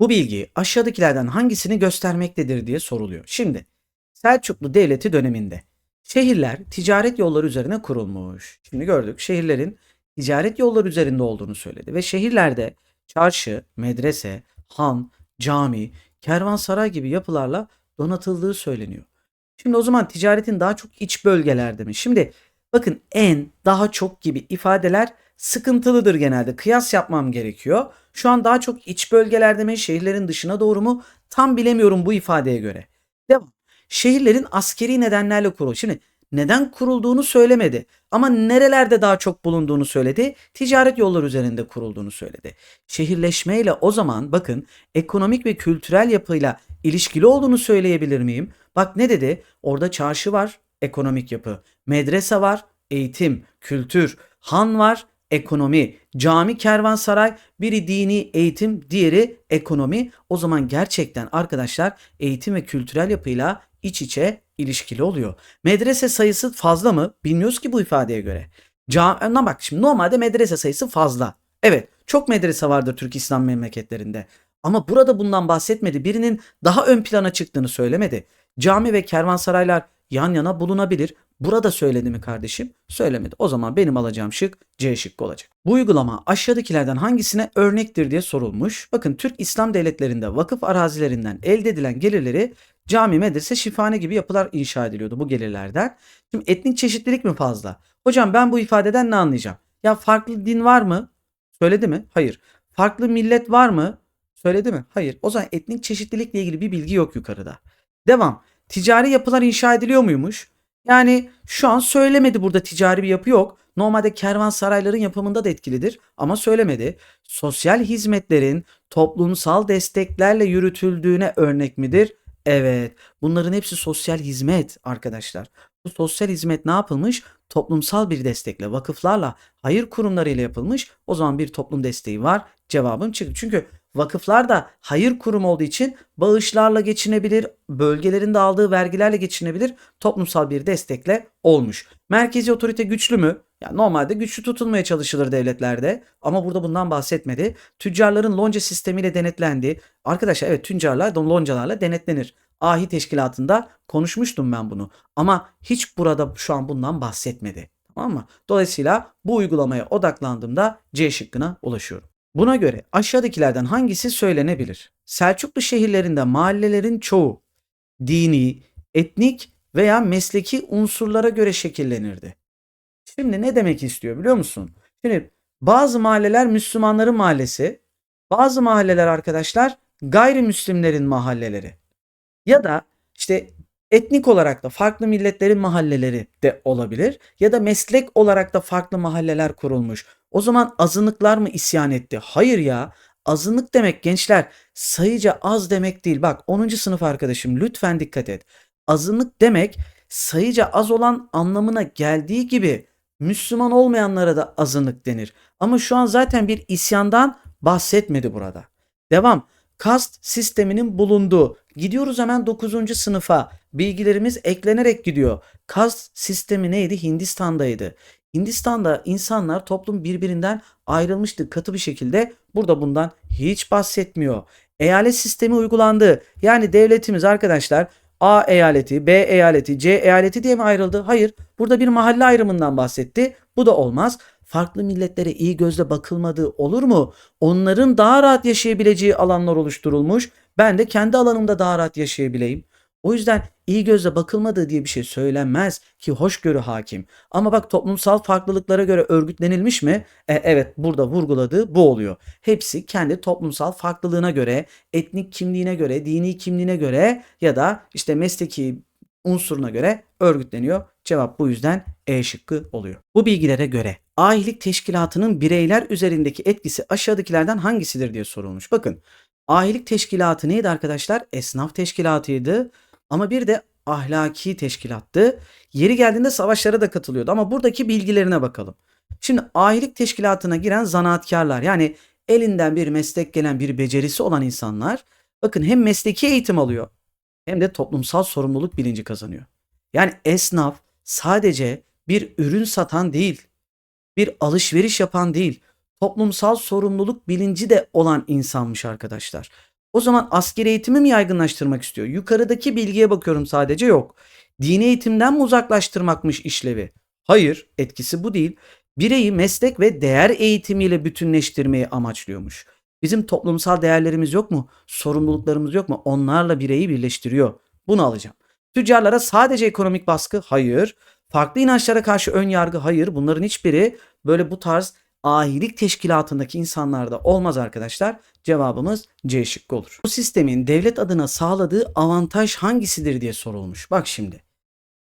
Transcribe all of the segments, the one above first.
Bu bilgi aşağıdakilerden hangisini göstermektedir diye soruluyor. Şimdi Selçuklu Devleti döneminde şehirler ticaret yolları üzerine kurulmuş. Şimdi gördük şehirlerin ticaret yolları üzerinde olduğunu söyledi ve şehirlerde çarşı, medrese, han, cami, kervansaray gibi yapılarla donatıldığı söyleniyor. Şimdi o zaman ticaretin daha çok iç bölgelerde mi? Şimdi bakın en, daha çok gibi ifadeler sıkıntılıdır genelde. Kıyas yapmam gerekiyor. Şu an daha çok iç bölgelerde mi, şehirlerin dışına doğru mu? Tam bilemiyorum bu ifadeye göre. Devam. Şehirlerin askeri nedenlerle kurulu. Şimdi neden kurulduğunu söylemedi. Ama nerelerde daha çok bulunduğunu söyledi. Ticaret yolları üzerinde kurulduğunu söyledi. Şehirleşmeyle o zaman bakın ekonomik ve kültürel yapıyla ilişkili olduğunu söyleyebilir miyim? Bak ne dedi? Orada çarşı var, ekonomik yapı. Medrese var, eğitim, kültür. Han var, ekonomi. Cami, kervansaray, biri dini eğitim, diğeri ekonomi. O zaman gerçekten arkadaşlar eğitim ve kültürel yapıyla iç içe ilişkili oluyor. Medrese sayısı fazla mı? Bilmiyoruz ki bu ifadeye göre. Cami, bak şimdi normalde medrese sayısı fazla. Evet çok medrese vardır Türk İslam memleketlerinde. Ama burada bundan bahsetmedi. Birinin daha ön plana çıktığını söylemedi. Cami ve kervansaraylar yan yana bulunabilir. Burada söyledi mi kardeşim? Söylemedi. O zaman benim alacağım şık C şıkkı olacak. Bu uygulama aşağıdakilerden hangisine örnektir diye sorulmuş. Bakın Türk İslam devletlerinde vakıf arazilerinden elde edilen gelirleri cami, medrese, şifane gibi yapılar inşa ediliyordu bu gelirlerden. Şimdi etnik çeşitlilik mi fazla? Hocam ben bu ifadeden ne anlayacağım? Ya farklı din var mı? Söyledi mi? Hayır. Farklı millet var mı? Söyledi mi? Hayır. O zaman etnik çeşitlilikle ilgili bir bilgi yok yukarıda. Devam. Ticari yapılar inşa ediliyor muymuş? Yani şu an söylemedi burada ticari bir yapı yok. Normalde kervansarayların yapımında da etkilidir ama söylemedi. Sosyal hizmetlerin toplumsal desteklerle yürütüldüğüne örnek midir? Evet. Bunların hepsi sosyal hizmet arkadaşlar. Bu sosyal hizmet ne yapılmış? Toplumsal bir destekle, vakıflarla, hayır kurumlarıyla yapılmış. O zaman bir toplum desteği var. Cevabım çıktı. Çünkü vakıflar da hayır kurum olduğu için bağışlarla geçinebilir, bölgelerinde aldığı vergilerle geçinebilir. Toplumsal bir destekle olmuş. Merkezi otorite güçlü mü? Ya normalde güçlü tutulmaya çalışılır devletlerde ama burada bundan bahsetmedi. Tüccarların lonca sistemiyle denetlendi. Arkadaşlar evet tüccarlar loncalarla denetlenir. Ahi teşkilatında konuşmuştum ben bunu. Ama hiç burada şu an bundan bahsetmedi. Tamam mı? Dolayısıyla bu uygulamaya odaklandığımda C şıkkına ulaşıyorum. Buna göre aşağıdakilerden hangisi söylenebilir? Selçuklu şehirlerinde mahallelerin çoğu dini, etnik veya mesleki unsurlara göre şekillenirdi. Şimdi ne demek istiyor biliyor musun? Şimdi bazı mahalleler Müslümanların mahallesi, bazı mahalleler arkadaşlar gayrimüslimlerin mahalleleri. Ya da işte etnik olarak da farklı milletlerin mahalleleri de olabilir ya da meslek olarak da farklı mahalleler kurulmuş. O zaman azınlıklar mı isyan etti? Hayır ya. Azınlık demek gençler sayıca az demek değil. Bak 10. sınıf arkadaşım lütfen dikkat et. Azınlık demek sayıca az olan anlamına geldiği gibi Müslüman olmayanlara da azınlık denir. Ama şu an zaten bir isyandan bahsetmedi burada. Devam. Kast sisteminin bulunduğu. Gidiyoruz hemen 9. sınıfa. Bilgilerimiz eklenerek gidiyor. Kast sistemi neydi? Hindistan'daydı. Hindistan'da insanlar toplum birbirinden ayrılmıştı katı bir şekilde. Burada bundan hiç bahsetmiyor. Eyalet sistemi uygulandı. Yani devletimiz arkadaşlar A eyaleti, B eyaleti, C eyaleti diye mi ayrıldı? Hayır. Burada bir mahalle ayrımından bahsetti. Bu da olmaz. Farklı milletlere iyi gözle bakılmadığı olur mu? Onların daha rahat yaşayabileceği alanlar oluşturulmuş. Ben de kendi alanımda daha rahat yaşayabileyim. O yüzden iyi gözle bakılmadığı diye bir şey söylenmez ki hoşgörü hakim. Ama bak toplumsal farklılıklara göre örgütlenilmiş mi? E, evet burada vurguladığı bu oluyor. Hepsi kendi toplumsal farklılığına göre, etnik kimliğine göre, dini kimliğine göre ya da işte mesleki unsuruna göre örgütleniyor. Cevap bu yüzden E şıkkı oluyor. Bu bilgilere göre ahilik teşkilatının bireyler üzerindeki etkisi aşağıdakilerden hangisidir diye sorulmuş. Bakın ahilik teşkilatı neydi arkadaşlar? Esnaf teşkilatıydı. Ama bir de ahlaki teşkilattı. Yeri geldiğinde savaşlara da katılıyordu ama buradaki bilgilerine bakalım. Şimdi ahilik teşkilatına giren zanaatkarlar yani elinden bir meslek gelen bir becerisi olan insanlar bakın hem mesleki eğitim alıyor hem de toplumsal sorumluluk bilinci kazanıyor. Yani esnaf sadece bir ürün satan değil, bir alışveriş yapan değil, toplumsal sorumluluk bilinci de olan insanmış arkadaşlar. O zaman askeri eğitimi mi yaygınlaştırmak istiyor? Yukarıdaki bilgiye bakıyorum sadece yok. Dini eğitimden mi uzaklaştırmakmış işlevi? Hayır, etkisi bu değil. Bireyi meslek ve değer eğitimiyle bütünleştirmeyi amaçlıyormuş. Bizim toplumsal değerlerimiz yok mu? Sorumluluklarımız yok mu? Onlarla bireyi birleştiriyor. Bunu alacağım. Tüccarlara sadece ekonomik baskı? Hayır. Farklı inançlara karşı ön yargı? Hayır. Bunların hiçbiri böyle bu tarz ahilik teşkilatındaki insanlarda olmaz arkadaşlar. Cevabımız C şıkkı olur. Bu sistemin devlet adına sağladığı avantaj hangisidir diye sorulmuş. Bak şimdi.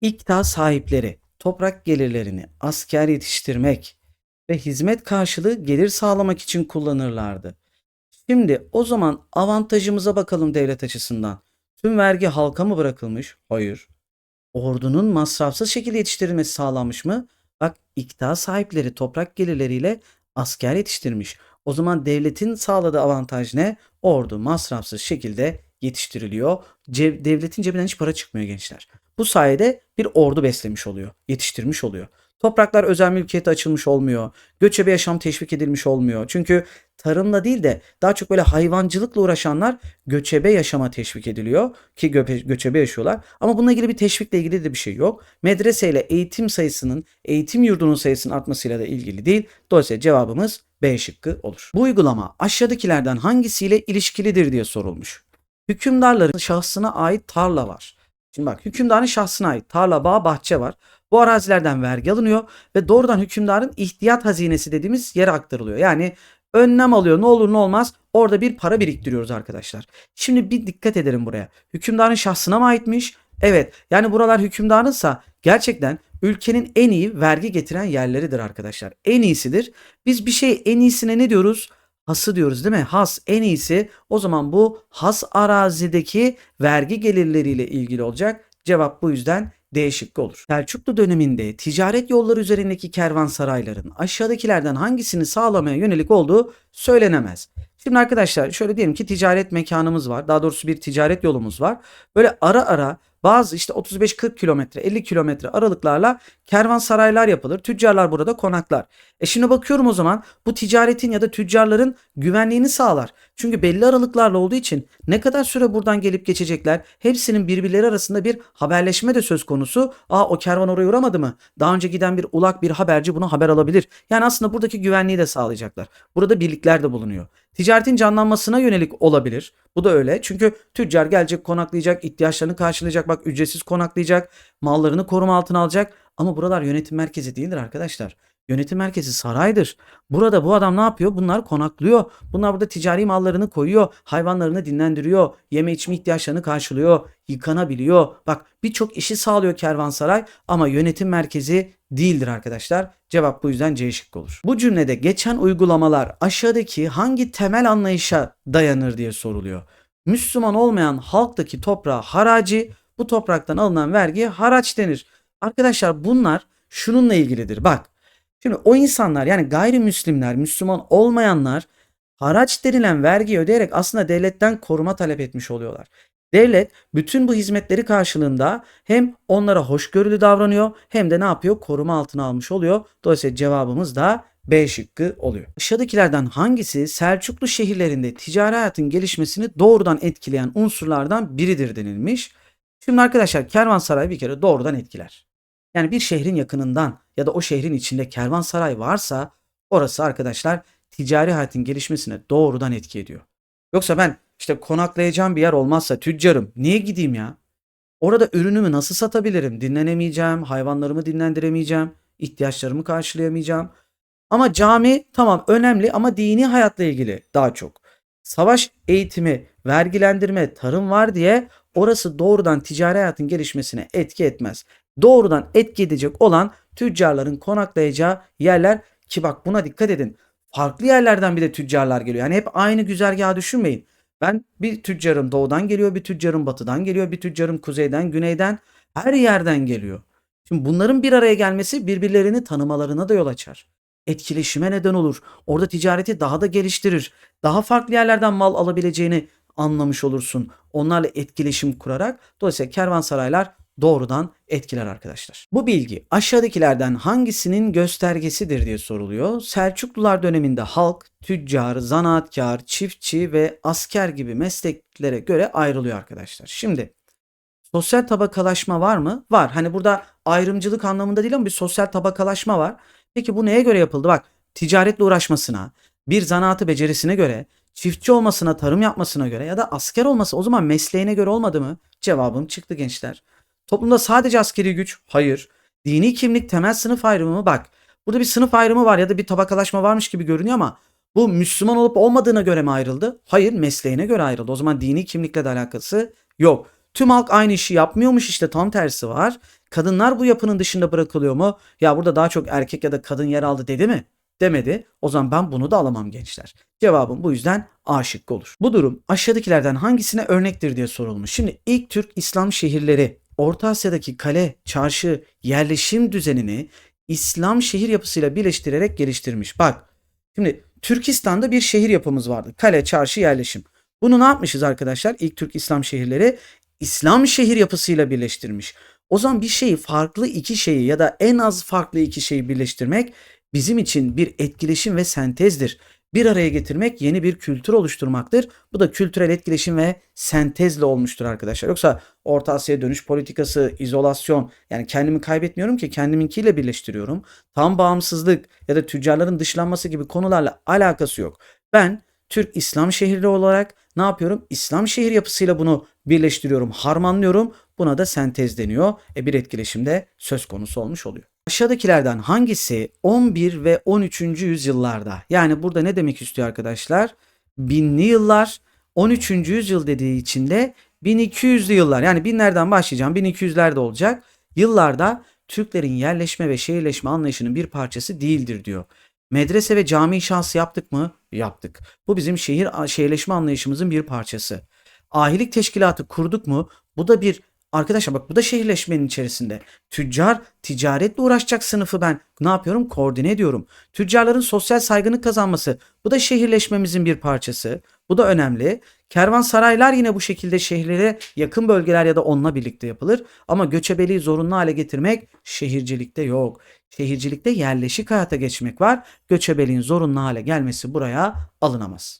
İkta sahipleri toprak gelirlerini asker yetiştirmek ve hizmet karşılığı gelir sağlamak için kullanırlardı. Şimdi o zaman avantajımıza bakalım devlet açısından. Tüm vergi halka mı bırakılmış? Hayır. Ordunun masrafsız şekilde yetiştirilmesi sağlanmış mı? Bak ikta sahipleri toprak gelirleriyle asker yetiştirmiş. O zaman devletin sağladığı avantaj ne? Ordu masrafsız şekilde yetiştiriliyor. Ce- devletin cebinden hiç para çıkmıyor gençler. Bu sayede bir ordu beslemiş oluyor, yetiştirmiş oluyor. Topraklar özel mülkiyete açılmış olmuyor. Göçebe yaşam teşvik edilmiş olmuyor. Çünkü tarımla değil de daha çok böyle hayvancılıkla uğraşanlar göçebe yaşama teşvik ediliyor ki göpe- göçebe yaşıyorlar. Ama bununla ilgili bir teşvikle ilgili de bir şey yok. Medreseyle eğitim sayısının, eğitim yurdunun sayısının artmasıyla da ilgili değil. Dolayısıyla cevabımız B şıkkı olur. Bu uygulama aşağıdakilerden hangisiyle ilişkilidir diye sorulmuş. Hükümdarların şahsına ait tarla var. Şimdi bak hükümdarın şahsına ait tarla, bağ, bahçe var. Bu arazilerden vergi alınıyor ve doğrudan hükümdarın ihtiyat hazinesi dediğimiz yere aktarılıyor. Yani önlem alıyor ne olur ne olmaz orada bir para biriktiriyoruz arkadaşlar. Şimdi bir dikkat edelim buraya. Hükümdarın şahsına mı aitmiş? Evet yani buralar hükümdarınsa gerçekten ülkenin en iyi vergi getiren yerleridir arkadaşlar. En iyisidir. Biz bir şey en iyisine ne diyoruz? Hası diyoruz değil mi? Has en iyisi. O zaman bu has arazideki vergi gelirleriyle ilgili olacak. Cevap bu yüzden D şıkkı olur. Selçuklu döneminde ticaret yolları üzerindeki kervansarayların aşağıdakilerden hangisini sağlamaya yönelik olduğu söylenemez. Şimdi arkadaşlar şöyle diyelim ki ticaret mekanımız var. Daha doğrusu bir ticaret yolumuz var. Böyle ara ara bazı işte 35-40 kilometre 50 kilometre aralıklarla kervansaraylar yapılır. Tüccarlar burada konaklar. E şimdi bakıyorum o zaman bu ticaretin ya da tüccarların güvenliğini sağlar. Çünkü belli aralıklarla olduğu için ne kadar süre buradan gelip geçecekler hepsinin birbirleri arasında bir haberleşme de söz konusu. Aa o kervan oraya uğramadı mı? Daha önce giden bir ulak bir haberci bunu haber alabilir. Yani aslında buradaki güvenliği de sağlayacaklar. Burada birlikler de bulunuyor. Ticaretin canlanmasına yönelik olabilir. Bu da öyle. Çünkü tüccar gelecek, konaklayacak, ihtiyaçlarını karşılayacak, bak ücretsiz konaklayacak, mallarını koruma altına alacak. Ama buralar yönetim merkezi değildir arkadaşlar. Yönetim merkezi saraydır. Burada bu adam ne yapıyor? Bunlar konaklıyor. Bunlar burada ticari mallarını koyuyor. Hayvanlarını dinlendiriyor. Yeme içme ihtiyaçlarını karşılıyor. Yıkanabiliyor. Bak birçok işi sağlıyor kervansaray ama yönetim merkezi değildir arkadaşlar. Cevap bu yüzden C şıkkı olur. Bu cümlede geçen uygulamalar aşağıdaki hangi temel anlayışa dayanır diye soruluyor. Müslüman olmayan halktaki toprağa haraci, bu topraktan alınan vergiye haraç denir. Arkadaşlar bunlar şununla ilgilidir. Bak Şimdi o insanlar yani gayrimüslimler, Müslüman olmayanlar haraç denilen vergi ödeyerek aslında devletten koruma talep etmiş oluyorlar. Devlet bütün bu hizmetleri karşılığında hem onlara hoşgörülü davranıyor hem de ne yapıyor? Koruma altına almış oluyor. Dolayısıyla cevabımız da B şıkkı oluyor. Aşağıdakilerden hangisi Selçuklu şehirlerinde ticari hayatın gelişmesini doğrudan etkileyen unsurlardan biridir denilmiş. Şimdi arkadaşlar kervansaray bir kere doğrudan etkiler. Yani bir şehrin yakınından ya da o şehrin içinde kervansaray varsa orası arkadaşlar ticari hayatın gelişmesine doğrudan etki ediyor. Yoksa ben işte konaklayacağım bir yer olmazsa tüccarım niye gideyim ya? Orada ürünümü nasıl satabilirim? Dinlenemeyeceğim, hayvanlarımı dinlendiremeyeceğim, ihtiyaçlarımı karşılayamayacağım. Ama cami tamam önemli ama dini hayatla ilgili daha çok. Savaş eğitimi, vergilendirme, tarım var diye orası doğrudan ticari hayatın gelişmesine etki etmez. Doğrudan etki edecek olan tüccarların konaklayacağı yerler ki bak buna dikkat edin. Farklı yerlerden bir de tüccarlar geliyor. Yani hep aynı güzergahı düşünmeyin. Ben bir tüccarım doğudan geliyor, bir tüccarım batıdan geliyor, bir tüccarım kuzeyden, güneyden, her yerden geliyor. Şimdi bunların bir araya gelmesi birbirlerini tanımalarına da yol açar. Etkileşime neden olur. Orada ticareti daha da geliştirir. Daha farklı yerlerden mal alabileceğini anlamış olursun. Onlarla etkileşim kurarak. Dolayısıyla kervansaraylar doğrudan etkiler arkadaşlar. Bu bilgi aşağıdakilerden hangisinin göstergesidir diye soruluyor. Selçuklular döneminde halk, tüccar, zanaatkar, çiftçi ve asker gibi mesleklere göre ayrılıyor arkadaşlar. Şimdi sosyal tabakalaşma var mı? Var. Hani burada ayrımcılık anlamında değil ama bir sosyal tabakalaşma var. Peki bu neye göre yapıldı? Bak ticaretle uğraşmasına, bir zanaatı becerisine göre, çiftçi olmasına, tarım yapmasına göre ya da asker olması o zaman mesleğine göre olmadı mı? Cevabım çıktı gençler. Toplumda sadece askeri güç? Hayır. Dini kimlik temel sınıf ayrımı mı? Bak burada bir sınıf ayrımı var ya da bir tabakalaşma varmış gibi görünüyor ama bu Müslüman olup olmadığına göre mi ayrıldı? Hayır mesleğine göre ayrıldı. O zaman dini kimlikle de alakası yok. Tüm halk aynı işi yapmıyormuş işte tam tersi var. Kadınlar bu yapının dışında bırakılıyor mu? Ya burada daha çok erkek ya da kadın yer aldı dedi mi? Demedi. O zaman ben bunu da alamam gençler. Cevabım bu yüzden A olur. Bu durum aşağıdakilerden hangisine örnektir diye sorulmuş. Şimdi ilk Türk İslam şehirleri Orta Asya'daki kale, çarşı, yerleşim düzenini İslam şehir yapısıyla birleştirerek geliştirmiş. Bak şimdi Türkistan'da bir şehir yapımız vardı. Kale, çarşı, yerleşim. Bunu ne yapmışız arkadaşlar? İlk Türk İslam şehirleri İslam şehir yapısıyla birleştirmiş. O zaman bir şeyi farklı iki şeyi ya da en az farklı iki şeyi birleştirmek bizim için bir etkileşim ve sentezdir. Bir araya getirmek yeni bir kültür oluşturmaktır. Bu da kültürel etkileşim ve sentezle olmuştur arkadaşlar. Yoksa Orta Asya'ya dönüş politikası, izolasyon yani kendimi kaybetmiyorum ki kendiminkiyle birleştiriyorum. Tam bağımsızlık ya da tüccarların dışlanması gibi konularla alakası yok. Ben Türk İslam şehirli olarak ne yapıyorum? İslam şehir yapısıyla bunu birleştiriyorum, harmanlıyorum. Buna da sentez deniyor. E bir etkileşimde söz konusu olmuş oluyor. Aşağıdakilerden hangisi 11 ve 13. yüzyıllarda? Yani burada ne demek istiyor arkadaşlar? Binli yıllar, 13. yüzyıl dediği için de 1200'lü yıllar. Yani binlerden başlayacağım, 1200'lerde olacak. Yıllarda Türklerin yerleşme ve şehirleşme anlayışının bir parçası değildir diyor. Medrese ve cami inşası yaptık mı? Yaptık. Bu bizim şehir şehirleşme anlayışımızın bir parçası. Ahilik teşkilatı kurduk mu? Bu da bir Arkadaşlar bak bu da şehirleşmenin içerisinde. Tüccar ticaretle uğraşacak sınıfı ben ne yapıyorum? Koordine ediyorum. Tüccarların sosyal saygınlık kazanması bu da şehirleşmemizin bir parçası. Bu da önemli. Kervansaraylar yine bu şekilde şehirlere yakın bölgeler ya da onunla birlikte yapılır. Ama göçebeliği zorunlu hale getirmek şehircilikte yok. Şehircilikte yerleşik hayata geçmek var. Göçebeliğin zorunlu hale gelmesi buraya alınamaz.